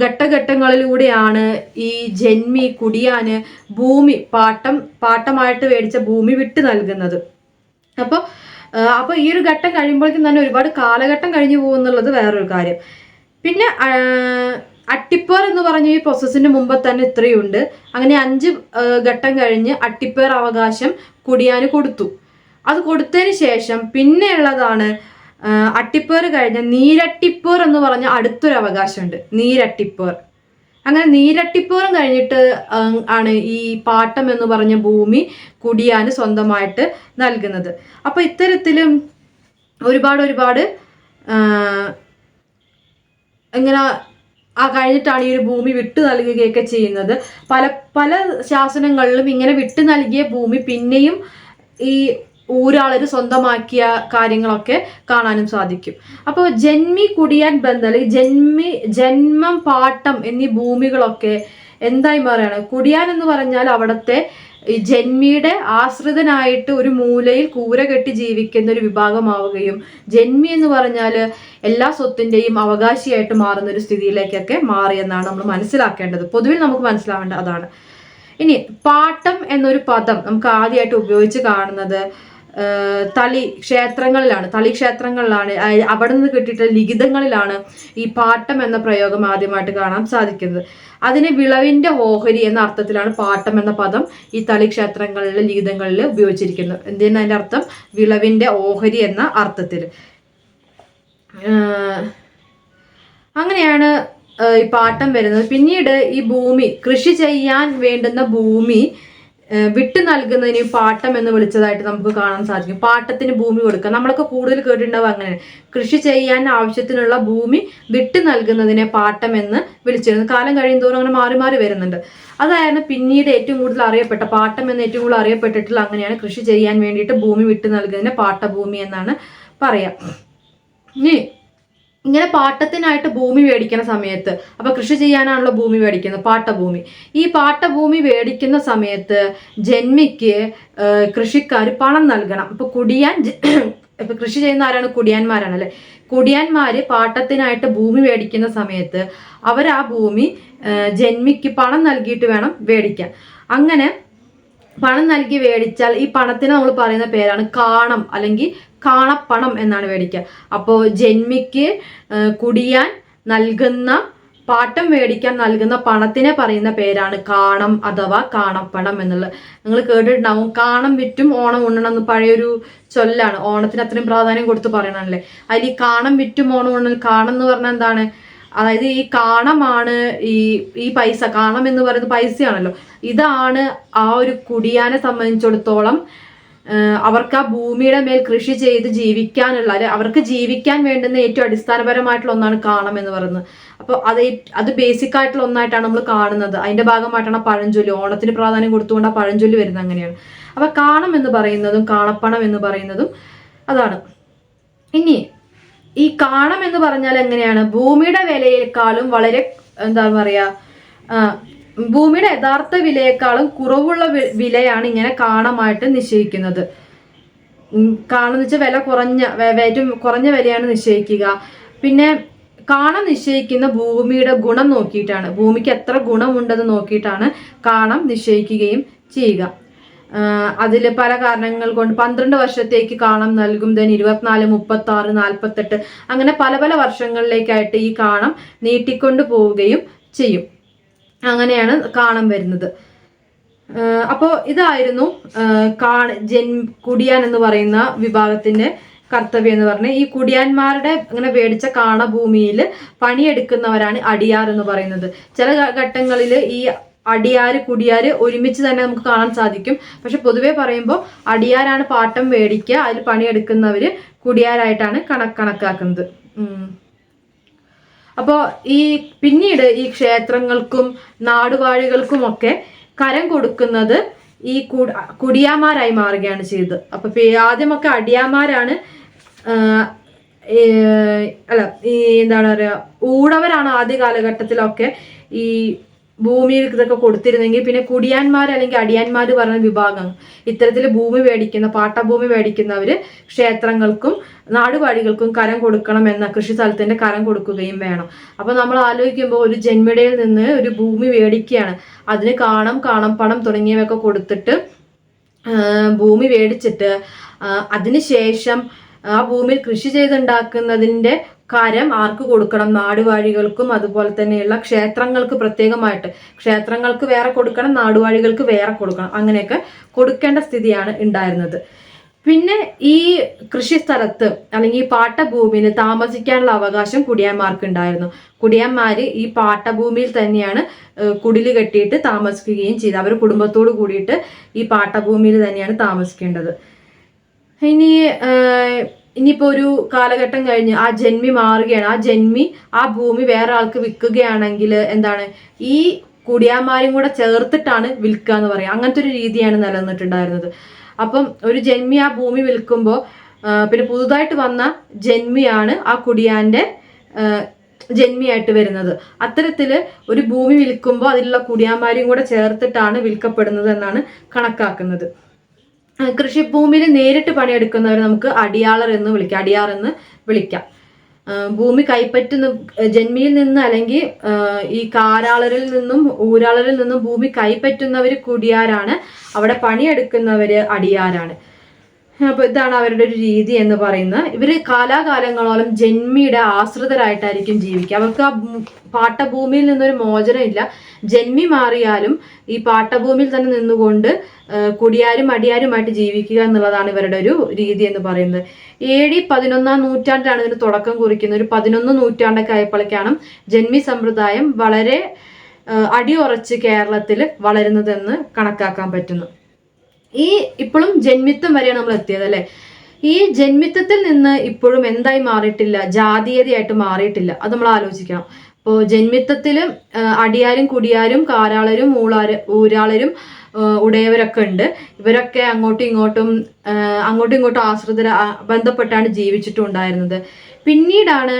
S1: ഘട്ടഘട്ടങ്ങളിലൂടെയാണ് ഈ ജന്മി കുടിയാന് ഭൂമി പാട്ടം പാട്ടമായിട്ട് മേടിച്ച ഭൂമി വിട്ടു നൽകുന്നത്. അപ്പോൾ അപ്പോൾ ഈ ഒരു ഘട്ടം കഴിയുമ്പോഴേക്കും തന്നെ ഒരുപാട് കാലഘട്ടം കഴിഞ്ഞു പോകുന്നുള്ളത് വേറൊരു കാര്യം. പിന്നെ അട്ടിപ്പർ എന്ന് പറഞ്ഞ ഈ പ്രോസസ്സിന് മുമ്പ് തന്നെ ഇത്രയുണ്ട്. അങ്ങനെ അഞ്ച് ഘട്ടം കഴിഞ്ഞ് അട്ടിപ്പേർ അവകാശം കുടിയാന് കൊടുത്തു. അത് കൊടുത്തതിന് ശേഷം പിന്നെയുള്ളതാണ് അട്ടിപ്പേർ കഴിഞ്ഞ നീരട്ടിപ്പേർ എന്ന് പറഞ്ഞ അടുത്തൊരു അവകാശമുണ്ട്. നീരട്ടിപ്പേർ. അങ്ങനെ നീരട്ടിപ്പൂരം കഴിഞ്ഞിട്ട് ആണ് ഈ പാട്ടം എന്ന് പറഞ്ഞ ഭൂമി കുടിയാന് സ്വന്തമായിട്ട് നൽകുന്നത്. അപ്പൊ ഇത്തരത്തിലും ഒരുപാട് ഒരുപാട് ഇങ്ങനെ ആ കഴിഞ്ഞിട്ടാണ് ഈ ഒരു ഭൂമി വിട്ടു നൽകുകയൊക്കെ ചെയ്യുന്നത്. പല പല ശാസനങ്ങളിലും ഇങ്ങനെ വിട്ടു നൽകിയ ഭൂമി പിന്നെയും ഈ ഊരാളര് സ്വന്തമാക്കിയ കാര്യങ്ങളൊക്കെ കാണാനും സാധിക്കും. അപ്പോൾ ജന്മി കുടിയാൻ ബന്ധം അല്ലെങ്കിൽ ജന്മി ജന്മം പാട്ടം എന്നീ ഭൂമികളൊക്കെ എന്തായി മാറുകയാണ്? കുടിയാൻ എന്ന് പറഞ്ഞാൽ അവിടുത്തെ ഈ ജന്മിയുടെ ആശ്രിതനായിട്ട് ഒരു മൂലയിൽ കൂര കെട്ടി ജീവിക്കുന്ന ഒരു വിഭാഗമാവുകയും ജന്മി എന്ന് പറഞ്ഞാൽ എല്ലാ സ്വത്തിന്റെയും അവകാശിയായിട്ട് മാറുന്ന ഒരു സ്ഥിതിയിലേക്കൊക്കെ മാറിയെന്നാണ് നമ്മൾ മനസ്സിലാക്കേണ്ടത്. പൊതുവിൽ നമുക്ക് മനസ്സിലാവേണ്ടത് അതാണ്. ഇനി പാട്ടം എന്നൊരു പദം നമുക്ക് ആദ്യമായിട്ട് ഉപയോഗിച്ച് കാണുന്നത് തളി ക്ഷേത്രങ്ങളിലാണ് തളി ക്ഷേത്രങ്ങളിലാണ് അവിടെ നിന്ന് കിട്ടിയിട്ടുള്ള ലിഖിതങ്ങളിലാണ് ഈ പാട്ടം എന്ന പ്രയോഗം ആദ്യമായിട്ട് കാണാൻ സാധിക്കുന്നത്. അതിന് വിളവിന്റെ ഓഹരി എന്ന അർത്ഥത്തിലാണ് പാട്ടം എന്ന പദം ഈ തളി ക്ഷേത്രങ്ങളിലെ ലിഖിതങ്ങളിൽ ഉപയോഗിച്ചിരിക്കുന്നത്. എന്തിനാ അതിന്റെ അർത്ഥം? വിളവിന്റെ ഓഹരി എന്ന അർത്ഥത്തിൽ. അങ്ങനെയാണ് ഈ പാട്ടം വരുന്നത്. പിന്നീട് ഈ ഭൂമി കൃഷി ചെയ്യാൻ വേണ്ടുന്ന ഭൂമി വിട്ടു നൽകുന്നതിന് പാട്ടം എന്ന് വിളിച്ചതായിട്ട് നമുക്ക് കാണാൻ സാധിക്കും. പാട്ടത്തിന് ഭൂമി കൊടുക്കുക. നമ്മളൊക്കെ കൂടുതൽ കേട്ടിട്ടുണ്ടാവും അങ്ങനെ. കൃഷി ചെയ്യാൻ ആവശ്യത്തിനുള്ള ഭൂമി വിട്ടു നൽകുന്നതിനെ പാട്ടം എന്ന് വിളിച്ചിരുന്നു. കാലം കഴിയുന്തോറും അങ്ങനെ മാറി മാറി വരുന്നുണ്ട്. അതായിരുന്നു പിന്നീട് ഏറ്റവും കൂടുതൽ അറിയപ്പെട്ട പാട്ടം എന്ന് ഏറ്റവും കൂടുതൽ അറിയപ്പെട്ടിട്ടുള്ള അങ്ങനെയാണ് കൃഷി ചെയ്യാൻ വേണ്ടിയിട്ട് ഭൂമി വിട്ടു നൽകുന്നതിനെ പാട്ടഭൂമി എന്നാണ് പറയാം. ഇനി ഇങ്ങനെ പാട്ടത്തിനായിട്ട് ഭൂമി മേടിക്കുന്ന സമയത്ത് അപ്പൊ കൃഷി ചെയ്യാനാണല്ലോ ഭൂമി മേടിക്കുന്നത് പാട്ടഭൂമി. ഈ പാട്ടഭൂമി മേടിക്കുന്ന സമയത്ത് ജന്മിക്ക് കൃഷിക്കാർ പണം നൽകണം. ഇപ്പൊ കുടിയാൻ ഇപ്പൊ കൃഷി ചെയ്യുന്ന ആരാണ്? കുടിയാന്മാരാണ് അല്ലെ? കുടിയാന്മാര് പാട്ടത്തിനായിട്ട് ഭൂമി മേടിക്കുന്ന സമയത്ത് അവർ ആ ഭൂമി ജന്മിക്ക് പണം നൽകിയിട്ട് വേണം മേടിക്കാൻ. അങ്ങനെ പണം നൽകി മേടിച്ചാൽ ഈ പണത്തിന് നമ്മൾ പറയുന്ന പേരാണ് കാണം അല്ലെങ്കിൽ കാണപ്പണം എന്നാണ് മേടിക്കുക അപ്പോൾ ജന്മിക്ക് കുടിയാൻ നൽകുന്ന പാട്ടം മേടിക്കാൻ നൽകുന്ന പണത്തിനെ പറയുന്ന പേരാണ് കാണം അഥവാ കാണപ്പണം എന്നുള്ളത്. നിങ്ങൾ കേട്ടിട്ടുണ്ടാവും കാണം വിറ്റും ഓണം ഉണ്ണണം എന്ന് പഴയൊരു ചൊല്ലാണ്. ഓണത്തിന് അത്രയും പ്രാധാന്യം കൊടുത്ത് പറയണല്ലേ അതിൽ ഈ കാണം വിറ്റും ഓണം ഉണ്ണൽ കാണം എന്ന് പറഞ്ഞാൽ എന്താണ്? അതായത് ഈ കാണമാണ് ഈ ഈ പൈസ കാണം എന്ന് പറയുന്നത് പൈസയാണല്ലോ. ഇതാണ് ആ ഒരു കുടിയാനെ സംബന്ധിച്ചിടത്തോളം അവർക്ക് ആ ഭൂമിയുടെ മേൽ കൃഷി ചെയ്ത് ജീവിക്കാനുള്ള അല്ലെ അവർക്ക് ജീവിക്കാൻ വേണ്ടുന്ന ഏറ്റവും അടിസ്ഥാനപരമായിട്ടുള്ള ഒന്നാണ് കാണം എന്ന് പറയുന്നത്. അപ്പോൾ അത് അത് ബേസിക് ആയിട്ടുള്ള ഒന്നായിട്ടാണ് നമ്മൾ കാണുന്നത്. അതിന്റെ ഭാഗമായിട്ടാണ് പഴഞ്ചൊല്ലി ഓണത്തിന് പ്രാധാന്യം കൊടുത്തുകൊണ്ട് ആ പഴഞ്ചൊല്ലി വരുന്നത് അങ്ങനെയാണ്. അപ്പൊ കാണം എന്ന് പറയുന്നതും കാണപ്പണം എന്ന് പറയുന്നതും അതാണ്. ഇനി ഈ കാണം എന്ന് പറഞ്ഞാൽ എങ്ങനെയാണ്? ഭൂമിയുടെ വിലയേക്കാളും വളരെ എന്താ പറയാ ഭൂമിയുടെ യഥാർത്ഥ വിലയേക്കാളും കുറവുള്ള വിലയാണ് ഇങ്ങനെ കാണമായിട്ട് നിശ്ചയിക്കുന്നത്. കാണെന്ന് വെച്ചാൽ വില കുറഞ്ഞ ഏറ്റവും കുറഞ്ഞ വിലയാണ് നിശ്ചയിക്കുക. പിന്നെ കാണം നിശ്ചയിക്കുന്ന ഭൂമിയുടെ ഗുണം നോക്കിയിട്ടാണ്. ഭൂമിക്ക് എത്ര ഗുണമുണ്ടെന്ന് നോക്കിയിട്ടാണ് കാണം നിശ്ചയിക്കുകയും ചെയ്യുക. അതിൽ പല കാരണങ്ങൾ കൊണ്ട് പന്ത്രണ്ട് വർഷത്തേക്ക് കാണം നൽകും. ദെൻ ഇരുപത്തിനാല് മുപ്പത്തി ആറ് നാൽപ്പത്തെട്ട് അങ്ങനെ പല പല വർഷങ്ങളിലേക്കായിട്ട് ഈ കാണം നീട്ടിക്കൊണ്ടു പോവുകയും ചെയ്യും. അങ്ങനെയാണ് കാണം വരുന്നത്. അപ്പോൾ ഇതായിരുന്നു കാണ ജൻ കുടിയാൻ എന്ന് പറയുന്ന വിഭാഗത്തിന്റെ കർത്തവ്യം എന്ന് പറഞ്ഞാൽ ഈ കുടിയാന്മാരുടെ അങ്ങനെ മേടിച്ച കാണഭൂമിയിൽ പണിയെടുക്കുന്നവരാണ് അടിയാർ എന്ന് പറയുന്നത്. ചില ഘട്ടങ്ങളിൽ ഈ അടിയാര് കുടിയാര് ഒരുമിച്ച് തന്നെ നമുക്ക് കാണാൻ സാധിക്കും. പക്ഷെ പൊതുവെ പറയുമ്പോൾ അടിയാരാണ് പാട്ടം മേടിക്കുക അതിൽ പണിയെടുക്കുന്നവര് കുടിയാരായിട്ടാണ് കണക്ക് കണക്കാക്കുന്നത്. അപ്പോൾ ഈ പിന്നീട് ഈ ക്ഷേത്രങ്ങൾക്കും നാടുവാഴികൾക്കുമൊക്കെ കരം കൊടുക്കുന്നത് ഈ കുടിയാമാരായി മാറുകയാണ് ചെയ്തത്. അപ്പൊ ആദ്യമൊക്കെ അടിയാമാരാണ് അല്ല ഈ എന്താണ് പറയുക ഊടവരാണ് ആദ്യ കാലഘട്ടത്തിലൊക്കെ ഈ ഭൂമിയിൽ ഇതൊക്കെ കൊടുത്തിരുന്നെങ്കിൽ പിന്നെ കുടിയാന്മാർ അല്ലെങ്കിൽ അടിയാന്മാർ പറഞ്ഞ വിഭാഗം ഇത്തരത്തിൽ ഭൂമി മേടിക്കുന്ന പാട്ടഭൂമി മേടിക്കുന്നവർ ക്ഷേത്രങ്ങൾക്കും നാടുവാഴികൾക്കും കരം കൊടുക്കണം എന്ന കൃഷി സ്ഥലത്തിന്റെ കരം കൊടുക്കുകയും വേണം. അപ്പോൾ നമ്മൾ ആലോചിക്കുമ്പോൾ ഒരു ജന്മിടയിൽ നിന്ന് ഒരു ഭൂമി മേടിക്കുകയാണ്. അതിന് കാണം കാണം പണം തുടങ്ങിയവയൊക്കെ കൊടുത്തിട്ട് ഭൂമി മേടിച്ചിട്ട് അതിനുശേഷം ആ ഭൂമിയിൽ കൃഷി ചെയ്തുണ്ടാക്കുന്നതിന്റെ കരം ആർക്ക് കൊടുക്കണം? നാടുവാഴികൾക്കും അതുപോലെ തന്നെയുള്ള ക്ഷേത്രങ്ങൾക്ക് പ്രത്യേകമായിട്ട്. ക്ഷേത്രങ്ങൾക്ക് വേറെ കൊടുക്കണം നാടുവാഴികൾക്ക് വേറെ കൊടുക്കണം. അങ്ങനെയൊക്കെ കൊടുക്കേണ്ട സ്ഥിതിയാണ് ഉണ്ടായിരുന്നത്. പിന്നെ ഈ കൃഷി സ്ഥലത്ത് അല്ലെങ്കിൽ ഈ പാട്ടഭൂമിയിൽ താമസിക്കാനുള്ള അവകാശം കുടിയാന്മാർക്ക് ഉണ്ടായിരുന്നു. കുടിയാന്മാർ ഈ പാട്ടഭൂമിയിൽ തന്നെയാണ് കുടിൽ കെട്ടിയിട്ട് താമസിക്കുകയും ചെയ്തത് അവർ കുടുംബത്തോട് കൂടിയിട്ട് ഈ പാട്ടഭൂമിയിൽ തന്നെയാണ് താമസിക്കേണ്ടത്. ഇനി ഇനിയിപ്പോ ഒരു കാലഘട്ടം കഴിഞ്ഞ് ആ ജന്മി മാറുകയാണ്. ആ ജന്മി ആ ഭൂമി വേറെ ആൾക്ക് വിൽക്കുകയാണെങ്കിൽ എന്താണ്? ഈ കുടിയാന്മാരും കൂടെ ചേർത്തിട്ടാണ് വിൽക്കുക എന്ന് പറയാം. അങ്ങനത്തെ ഒരു രീതിയാണ് നിലനിന്നിട്ടുണ്ടായിരുന്നത്. അപ്പം ഒരു ജന്മി ആ ഭൂമി വിൽക്കുമ്പോൾ പിന്നെ പുതുതായിട്ട് വന്ന ജന്മിയാണ് ആ കുടിയാന്റെ ജന്മിയായിട്ട് വരുന്നത്. അത്തരത്തിൽ ഒരു ഭൂമി വിൽക്കുമ്പോൾ അതിലുള്ള കുടിയാന്മാരെയും കൂടെ ചേർത്തിട്ടാണ് വിൽക്കപ്പെടുന്നത് എന്നാണ് കണക്കാക്കുന്നത്. കൃഷിഭൂമിയിൽ നേരിട്ട് പണിയെടുക്കുന്നവരെ നമുക്ക് അടിയാളർ എന്ന് വിളിക്കാം. അടിയാർ എന്ന് വിളിക്കാം. ഭൂമി കൈപ്പറ്റുന്ന ജന്മിയിൽ നിന്ന് അല്ലെങ്കിൽ ഈ കാരാളരിൽ നിന്നും ഊരാളരിൽ നിന്നും ഭൂമി കൈപ്പറ്റുന്നവർ കുടിയാരാണ്. അവിടെ പണിയെടുക്കുന്നവര് അടിയാരാണ്. അപ്പൊ ഇതാണ് അവരുടെ ഒരു രീതി എന്ന് പറയുന്നത്. ഇവർ കാലാകാലങ്ങളോളം ജന്മിയുടെ ആശ്രിതരായിട്ടായിരിക്കും ജീവിക്കുക. അവർക്ക് ആ പാട്ടഭൂമിയിൽ നിന്നൊരു മോചനമില്ല ജന്മി മാറിയാലും ഈ പാട്ടഭൂമിയിൽ തന്നെ നിന്നുകൊണ്ട് കുടിയാരും അടിയാരുമായിട്ട് ജീവിക്കുക എന്നുള്ളതാണ് ഇവരുടെ ഒരു രീതി എന്ന് പറയുന്നത്. എ പതിനൊന്നാം നൂറ്റാണ്ടിലാണ് ഇതിന് തുടക്കം കുറിക്കുന്നത്. ഒരു പതിനൊന്ന് നൂറ്റാണ്ടൊക്കെ ആയപ്പോഴേക്കാണ് ജന്മി സമ്പ്രദായം വളരെ അടിയുറച്ച് കേരളത്തിൽ വളരുന്നതെന്ന് കണക്കാക്കാൻ പറ്റുന്നു ഈ ഇപ്പോഴും ജന്മിത്വം വരെയാണ് നമ്മൾ എത്തിയത് അല്ലെ? ഈ ജന്മിത്വത്തിൽ നിന്ന് ഇപ്പോഴും എന്തായി മാറിയിട്ടില്ല? ജാതീയതയായിട്ട് മാറിയിട്ടില്ല. അത് നമ്മൾ ആലോചിക്കണം. ഇപ്പോൾ ജന്മിത്വത്തിൽ അടിയാരും കുടിയാരും കാരാളരും ഊളാര് ഊരാളരും ഉടയവരൊക്കെ ഉണ്ട്. ഇവരൊക്കെ അങ്ങോട്ടും ഇങ്ങോട്ടും അങ്ങോട്ടും ഇങ്ങോട്ടും ആശ്രിതര ബന്ധപ്പെട്ടാണ് ജീവിച്ചിട്ടുണ്ടായിരുന്നത്. പിന്നീടാണ്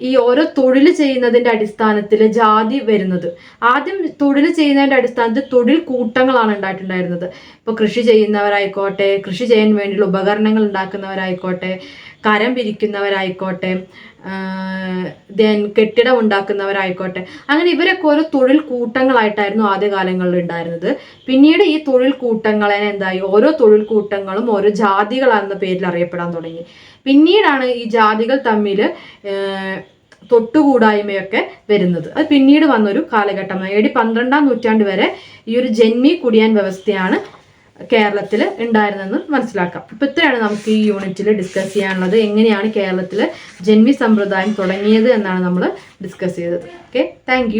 S1: ഈ ഓരോ തൊഴിൽ ചെയ്യുന്നതിന്റെ അടിസ്ഥാനത്തിൽ ജാതി വരുന്നത്. ആദ്യം തൊഴിൽ ചെയ്യുന്നതിന്റെ അടിസ്ഥാനത്തിൽ തൊഴിൽ കൂട്ടങ്ങളാണ് ഉണ്ടായിട്ടുണ്ടായിരുന്നത്. ഇപ്പോൾ കൃഷി ചെയ്യുന്നവരായിക്കോട്ടെ കൃഷി ചെയ്യാൻ വേണ്ടിയുള്ള ഉപകരണങ്ങൾ ഉണ്ടാക്കുന്നവരായിക്കോട്ടെ കരം പിരിക്കുന്നവരായിക്കോട്ടെ ദെൻ കെട്ടിടം ഉണ്ടാക്കുന്നവരായിക്കോട്ടെ. അങ്ങനെ ഇവരൊക്കെ ഓരോ തൊഴിൽ കൂട്ടങ്ങളായിട്ടായിരുന്നു ആദ്യകാലങ്ങളിൽ ഉണ്ടായിരുന്നത്. പിന്നീട് ഈ തൊഴിൽ കൂട്ടങ്ങളെ എന്തായി? ഓരോ തൊഴിൽ കൂട്ടങ്ങളും ഓരോ ജാതികളെന്ന പേരിൽ അറിയപ്പെടാൻ തുടങ്ങി. പിന്നീടാണ് ഈ ജാതികൾ തമ്മിൽ തൊട്ടുകൂടായ്മയൊക്കെ വരുന്നത്. അത് പിന്നീട് വന്നൊരു കാലഘട്ടമാണ് എ പന്ത്രണ്ടാം നൂറ്റാണ്ട് വരെ ഈ ഒരു ജന്മി കുടിയാൻ വ്യവസ്ഥയാണ് കേരളത്തിൽ ഉണ്ടായിരുന്നെന്ന് മനസ്സിലാക്കാം. ഇപ്പൊ ഇത്രയാണ് നമുക്ക് ഈ യൂണിറ്റിൽ ഡിസ്കസ് ചെയ്യാനുള്ളത്. എങ്ങനെയാണ് കേരളത്തിൽ ജന്മി സമ്പ്രദായം തുടങ്ങിയത് എന്നാണ് നമ്മൾ ഡിസ്കസ് ചെയ്തത്. Okay thank